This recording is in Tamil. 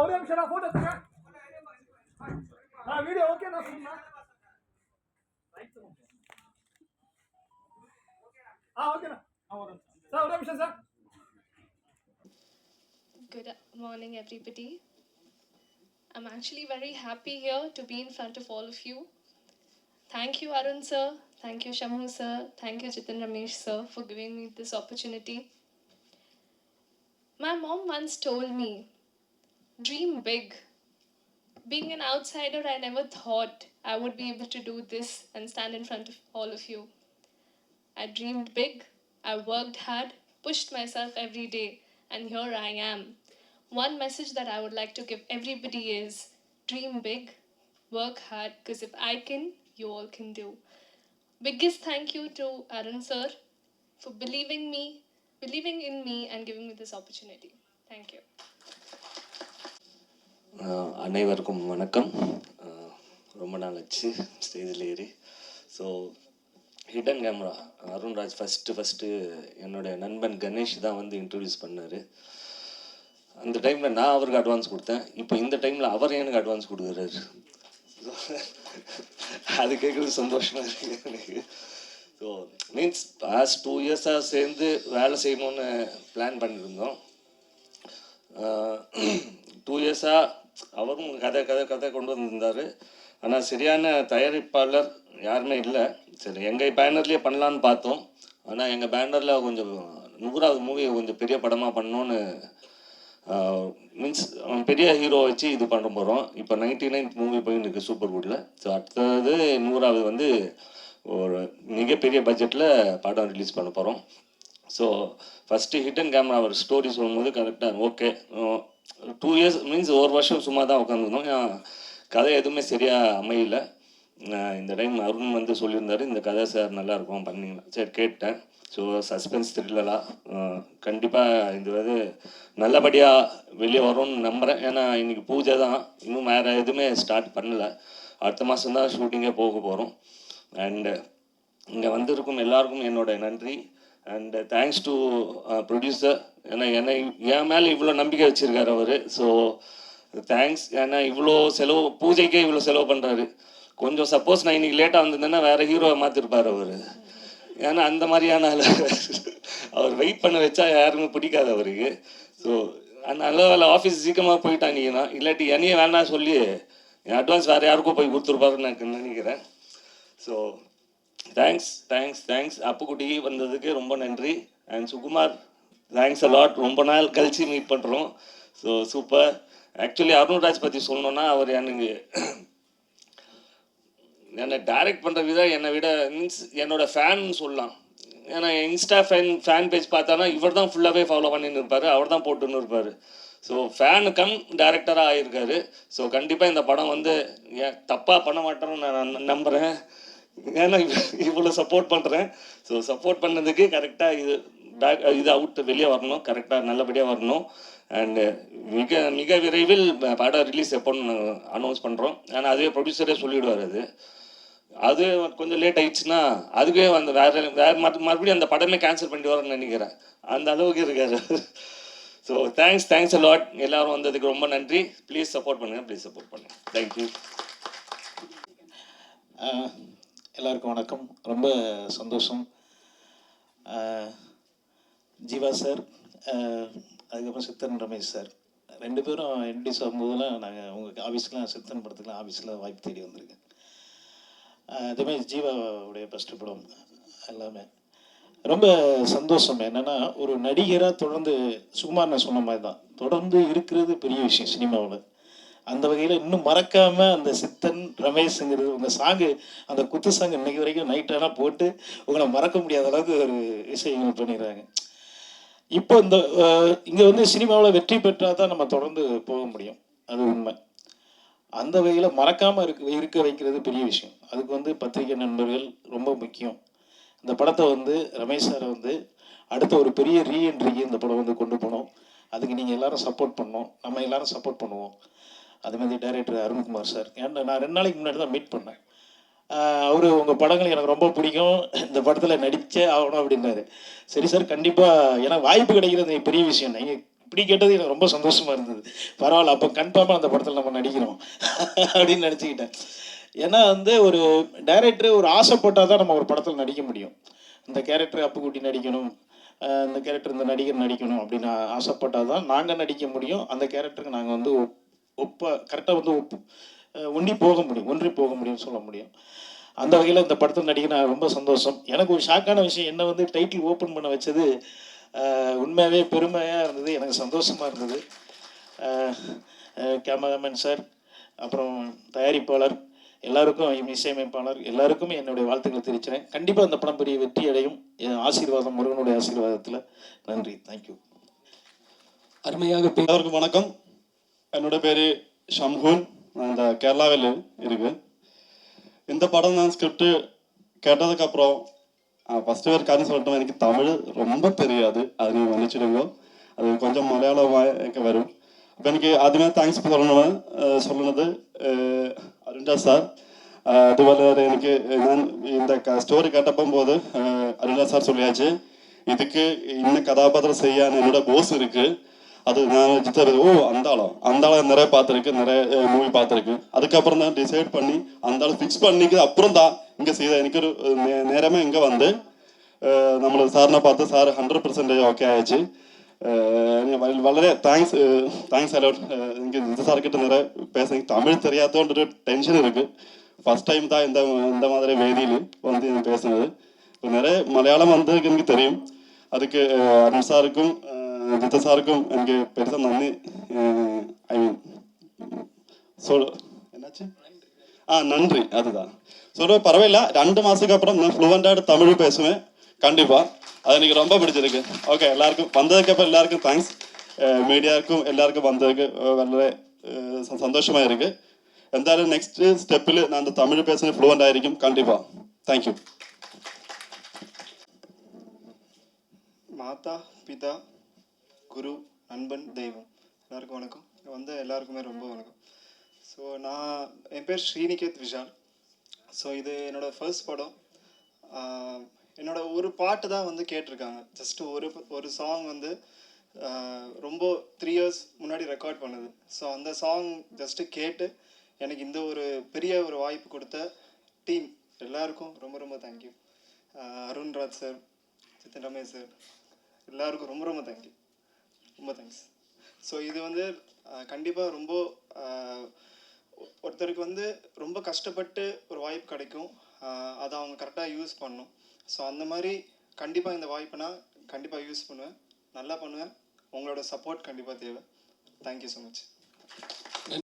ஒரே நிமிஷம் நான் போட்டோ எடுத்துங்க ஆ வீடியோ ஓகே நான் சொல்லுங்க ஆ ஓகேண்ணா ஆ ஒரு நிமிஷம் சார் ஒரே நிமிஷம் sir Good morning, everybody. I'm actually very happy here to be in front of all of you. Thank you, Arun sir. Thank you, Shamu sir. Thank you, Jitin Ramesh sir, for giving me this opportunity. My mom once told me, dream big. Being an outsider, I never thought I would be able to do this and stand in front of all of you. I dreamed big, I worked hard, pushed myself every day, and here I am. One message that I would like to give everybody is dream big, work hard, because if I can, you all can do. Biggest thank you to Arun sir for believing me, believing in me, and giving me this opportunity. Thank you. அனைவருக்கும் வணக்கம். ரொம்ப நாள் ஆச்சு ஸ்டேஜில் ஏறி. So hidden camera Arunraj first first என்னோட நண்பன் கணேஷ் தான் வந்து இன்ட்ரடியூஸ் பண்ணார். அந்த டைமில் நான் அவருக்கு அட்வான்ஸ் கொடுத்தேன். இப்போ இந்த டைமில் அவர் எனக்கு அட்வான்ஸ் கொடுக்குறாரு. அது கேட்குறது சந்தோஷமாக இருக்குது எனக்கு. ஸோ மீன்ஸ் பாஸ்ட் டூ இயர்ஸாக சேர்ந்து வேலை செய்யணும்னு பிளான் பண்ணியிருந்தோம் டூ இயர்ஸாக அவரும் கதை கதை கதை கொண்டு வந்திருந்தார். ஆனால் சரியான தயாரிப்பாளர் யாருமே இல்லை. சரி எங்கள் பேனர்லேயே பண்ணலான்னு பார்த்தோம். ஆனால் எங்கள் பேனரில் கொஞ்சம் நூறாவது மூவி கொஞ்சம் பெரிய படமாக பண்ணோன்னு Uh, மீன்ஸ் பெரிய ஹீரோ வச்சு இது பண்ண போகிறோம் இப்போ நைன்டி நைன்த் மூவி போயின்னு இருக்கு சூப்பர் குட்டில் ஸோ அடுத்தது நூறாவது வந்து ஒரு மிகப்பெரிய பட்ஜெட்டில் படம் ரிலீஸ் பண்ண போகிறோம் ஸோ ஃபஸ்ட்டு அண்ட் கேமரா அவர் ஸ்டோரி சொல்லும்போது கரெக்டாக ஓகே டூ இயர்ஸ் மீன்ஸ் ஒரு வருஷம் சும்மா தான் உட்காந்துருந்தோம் கதை எதுவுமே சரியாக அமையல. Uh, இந்த டைம் அருண் வந்து சொல்லியிருந்தாரு இந்த கதை சார் நல்லா இருக்கும் சரி கேட்டேன். ஸோ சஸ்பென்ஸ் த்ரில்லராக கண்டிப்பாக இந்த இது நல்லபடியாக வெளியே வரும்னு நம்புகிறேன் ஏன்னா இன்றைக்கி பூஜை தான். இன்னும் வேறு எதுவுமே ஸ்டார்ட் பண்ணலை. அடுத்த மாதம் தான் ஷூட்டிங்கே போக போகிறோம் அண்டு இங்கே வந்திருக்கும் எல்லாருக்கும் என்னோட நன்றி. அண்டு தேங்க்ஸ் டு ப்ரொடியூசர் ஏன்னா என்னை என் மேலே இவ்வளோ நம்பிக்கை வச்சுருக்காரு அவர். ஸோ தேங்க்ஸ் ஏன்னா இவ்வளோ செலவு பூஜைக்கே இவ்வளோ செலவு பண்ணுறாரு கொஞ்சம் சப்போஸ் நான் இன்றைக்கி லேட்டாக வந்திருந்தேன்னா வேறு ஹீரோவை மாற்றிருப்பார் அவர். ஏன்னா அந்த மாதிரியான அவர் வெயிட் பண்ண வச்சா யாருமே பிடிக்காது அவருக்கு. ஸோ நல்ல வேலை ஆஃபீஸ் சீக்கிரமாக போயிட்டாங்கன்னா இல்லாட்டி என்னையே வேணாம் சொல்லி என் அட்வான்ஸ் வேறு யாருக்கும் போய் கொடுத்துருப்பாருன்னு நான் நினைக்கிறேன். So thanks thanks thanks Appukutty வந்ததுக்கு ரொம்ப நன்றி. அண்ட் சுகுமார் தேங்க்ஸ் அலாட் ரொம்ப நாள் கழிச்சு மீட் பண்ணுறோம் ஸோ சூப்பர் ஆக்சுவலி அருண்ராஜ் பற்றி சொல்லணுன்னா அவர் எனக்கு என்னை டைரக்ட் பண்ணுற விதம் என்னை விட மீன்ஸ் என்னோடய ஃபேன் சொல்லலாம். ஏன்னா இன்ஸ்டா ஃபேன் ஃபேன் பேஜ் பார்த்தானா இவர் தான் ஃபுல்லாகவே ஃபாலோ பண்ணின்னு இருப்பார் அவர் தான் போட்டுன்னு இருப்பார். ஸோ ஃபேனு கம் டேரக்டராக ஆகியிருக்காரு ஸோ கண்டிப்பாக இந்த படம் வந்து ஏன் தப்பாக பண்ண மாட்டேன்னு நான் நம்புகிறேன் ஏன்னா இவ்- இவ்வளோ சப்போர்ட் பண்ணுறேன் ஸோ சப்போர்ட் பண்ணதுக்கு கரெக்டாக இது பேக் இது அவுட் வெளியே வரணும். கரெக்டாக நல்லபடியாக வரணும். அண்டு மிக மிக விரைவில் படம் ரிலீஸ் எப்போன்னு அனௌன்ஸ் பண்ணுறோம் ஏன்னா அதுவே ப்ரொடியூசரே சொல்லிவிடுவார் அது. அது கொஞ்சம் லேட் ஆயிடுச்சுன்னா அதுவே அந்த வேற வேற மறு- மறுபடியும் அந்த படமே கேன்சல் பண்ணிட்டு வரேன்னு நினைக்கிறேன். அந்த அளவுக்கு இருக்காரு. ஸோ தேங்க்ஸ் தேங்க்ஸ் லாட் எல்லாரும் வந்ததுக்கு ரொம்ப நன்றி. ப்ளீஸ் சப்போர்ட் பண்ணுங்க ப்ளீஸ் சப்போர்ட் பண்ணுங்க. தேங்க்யூ எல்லாருக்கும் வணக்கம். ரொம்ப சந்தோஷம். ஜீவா சார் அதுக்கப்புறம் சித்தன் ரமேஷ் சார். ரெண்டு பேரும் இன்ட்ரடியூஸ் ஆகும்போதெல்லாம் நாங்கள் உங்கள் ஆஃபீஸ்க்கெலாம் சித்தன் படத்துக்குலாம் ஆஃபீஸில் வாய்ப்பு தேடி வந்திருக்கேன். ஆஹ் அதேமாதிரி ஜீவாவுடைய ஃபஸ்ட்டு படம். எல்லாமே. ரொம்ப சந்தோஷம். என்னென்னா ஒரு நடிகராக தொடர்ந்து சுகுமார் நான் சொன்ன மாதிரி தான் தொடர்ந்து இருக்கிறது பெரிய விஷயம் சினிமாவில். அந்த வகையில் இன்னும் மறக்காமல் அந்த சித்தன் ரமேஷ்ங்கிறது உங்கள் சாங்கு அந்த குத்து சாங் இன்னைக்கு வரைக்கும் நைட் போட்டு உங்களை மறக்க முடியாத அளவுக்கு ஒரு விஷயங்கள் பண்ணிடுறாங்க. இப்போ இந்த இங்கே வந்து சினிமாவில் வெற்றி பெற்றால் தான் நம்ம தொடர்ந்து போக முடியும். அது உண்மை. அந்த வகையில் மறக்காமல் இருக்க இருக்க வைக்கிறது பெரிய விஷயம். அதுக்கு வந்து பத்திரிகை நண்பர்கள் ரொம்ப முக்கியம். இந்த படத்தை வந்து ரமேஷ் சாரை வந்து அடுத்த ஒரு பெரிய ரீஎன்ட்ரிக்கு இந்த படம் வந்து கொண்டு போனோம். அதுக்கு நீங்கள் எல்லாரும் சப்போர்ட் பண்ணோம் நம்ம எல்லாரும் சப்போர்ட் பண்ணுவோம். அது மாதிரி டைரக்டர் அருண்குமார் சார். ஏன்னா நான் ரெண்டு நாளைக்கு முன்னாடி தான் மீட் பண்ணேன். அவர் உங்கள் படங்கள் எனக்கு ரொம்ப பிடிக்கும். இந்த படத்தில் நடித்தே ஆகணும் அப்படின்னாரு. சரி சார் கண்டிப்பாக எனக்கு வாய்ப்பு கிடைக்கிறது பெரிய விஷயம். நீங்கள் இப்படி கேட்டது எனக்கு ரொம்ப சந்தோஷமாக இருந்தது. பரவாயில்ல அப்போ கன்ஃபார்மாக அந்த படத்தில் நம்ம நடிக்கிறோம். அப்படின்னு நினச்சிக்கிட்டேன். ஏன்னா வந்து ஒரு டைரக்டர் ஒரு ஆசைப்பட்டால் தான் நம்ம ஒரு படத்தில் நடிக்க முடியும். இந்த கேரக்டர் அப்புக்குட்டி நடிக்கணும் இந்த கேரக்டர் இந்த நடிகர் நடிக்கணும் அப்படின்னு ஆசைப்பட்டால் தான் நாங்கள் நடிக்க முடியும். அந்த கேரக்டருக்கு நாங்கள் வந்து ஒப் ஒப்ப கரெக்டாக வந்து ஒப்பு ஒன்றி போக முடியும் ஒன்றி போக முடியும்னு சொல்ல முடியும். அந்த வகையில் இந்த படத்தில் நடிக்க நான் ரொம்ப சந்தோஷம். எனக்கு ஒரு ஷாக்கான விஷயம் என்ன வந்து டைட்டில் ஓப்பன் பண்ண வச்சது உண்மையாகவே பெருமையாக இருந்தது எனக்கு சந்தோஷமாக இருந்தது. கேமராமேன் சார் அப்புறம் தயாரிப்பாளர் எல்லாருக்கும் இசையமைப்பாளர் எல்லாருக்குமே என்னுடைய வாழ்த்துக்களை தெரிவிக்கிறேன் கண்டிப்பாக அந்த படம் பெரிய வெற்றி அடையும். என் ஆசீர்வாதம் முருகனுடைய ஆசீர்வாதத்தில். நன்றி தேங்க்யூ அருமையாக எல்லாருக்கும் வணக்கம். என்னோட பேர் ஷம்ஹூன். அந்த கேரளாவில் இருக்கு இந்த படம் நான் ஸ்கிரிப்ட் கேட்டதுக்கப்புறம் ஃபஸ்ட்டு ஒரு காரணம் சொல்லட்டும்? எனக்கு தமிழ் ரொம்ப தெரியாது. அது நீங்கள் மன்னிச்சிடுங்க. அது கொஞ்சம் மலையாளமாக வரும். அப்போ எனக்கு ആദ്യമേ താങ്ക്സ് പറയണമെന്ന് சொல்லுனது അരുൺരാ സാർ അതുപോലെ തന്നെ എനിക്ക് ഞാൻ இந்த സ്റ്റോറി കേട്ടപ്പം போது അരുൺരാ സാർ சொல்லியாச்சு இதுக்கு இன்ன கதாபாத்திரம் செய்ய என்னோட போஸ் இருக்குது அது நான் சித்தர் ஓ அந்தாளம். அந்தாளம் நிறைய பார்த்துருக்கு நிறைய மூவி பார்த்துருக்கு. அதுக்கப்புறம் தான் டிசைட் பண்ணி அந்தாளம் ஃபிக்ஸ் பண்ணிக்கு அப்புறம் தான் இங்கே செய்த எனக்கு ஒரு நேரமே இங்கே வந்து നമ്മൾ സാറിനെ பார்த்து സാർ ഹൺഡ്രഡ് പെർസെൻറ്റേജ് ഓക്കെ അയച്ച് വളരെ താങ്ക്സ് താങ്ക്സ് അലോട്ട് എനിക്ക് ജിജു സാർക്കിട്ട് നിറയെ പേസ തമിഴ് തെറിയാത്തതുകൊണ്ട് ഒരു ടെൻഷൻ ഇருக்கு ஃபர்ஸ்ட் டைம் தான் இந்த இந்த மாதிரி வேதியில் வந்து பேசினது. இப்போ நிறைய மலையாளம் வந்து எனக்கு தெரியும். அதுக்கு அருண் சாருக்கும் മിത്ത സാർക്കും എനിക്ക് പെരുത്ത നന്ദി. ഐ മീൻ സോഡോ എന്നാച്ച്? ആ നന്ദി അതുതാ. സോഡോ പറവില്ല രണ്ട് മാസത്തിന് അപ്പുറം ഞാൻ ഫ്ലുവന്റ് ആയിട്ട് തമിഴ് പേശുവേ. കണ്ടിപ്പാ. അതെനിക്ക് ரொம்ப പിടിച്ചിരിക്കു. ഓക്കേ എല്ലാവർക്കും വന്നതൊക്കെ അപ്പം എല്ലാവർക്കും താങ്ക്സ് മീഡിയാർക്കും എല്ലാവർക്കും വന്നതൊക്കെ വളരെ സന്തോഷമായി സന്തോഷമായിരിക്കും. എന്തായാലും നെക്സ്റ്റ് സ്റ്റെപ്പിൽ ഞാൻ തമിഴ് പേശുന്ന ഫ്ലുവന്റ് ആയിരിക്കും കണ്ടിപ്പാ താങ്ക്യൂ മാതാ പിതാ குரு நண்பன் தெய்வம். எல்லாருக்கும் வணக்கம். வந்து எல்லாருக்குமே ரொம்ப வணக்கம். ஸோ நான் என் பேர் ஸ்ரீனிகேத் விஷால். ஸோ இது என்னோடய ஃபர்ஸ்ட் படம். என்னோட ஒரு பாட்டு தான் வந்து கேட்டிருக்காங்க. ஜஸ்ட் ஒரு ஒரு சாங் வந்து ரொம்ப த்ரீ இயர்ஸ் முன்னாடி ரெக்கார்ட் பண்ணது. ஸோ அந்த சாங் ஜஸ்ட்டு கேட்டு எனக்கு இந்த ஒரு பெரிய ஒரு வாய்ப்பு கொடுத்த டீம் எல்லாருக்கும் ரொம்ப ரொம்ப thank you Arunraj sir Siddhan Ramesh sir எல்லாருக்கும் ரொம்ப ரொம்ப தேங்க்யூ ரொம்ப தேங்க்ஸ் ஸோ இது வந்து கண்டிப்பாக ரொம்ப ஒருத்தருக்கு வந்து ரொம்ப கஷ்டப்பட்டு ஒரு வாய்ப்பு கிடைக்கும். அதை அவங்க கரெக்டாக யூஸ் பண்ணும் ஸோ அந்த மாதிரி கண்டிப்பாக இந்த வாய்ப்புனா கண்டிப்பாக யூஸ் பண்ணுவேன். நல்லா பண்ணுவேன். உங்களோட சப்போர்ட் கண்டிப்பாக தேவை. Thank you so much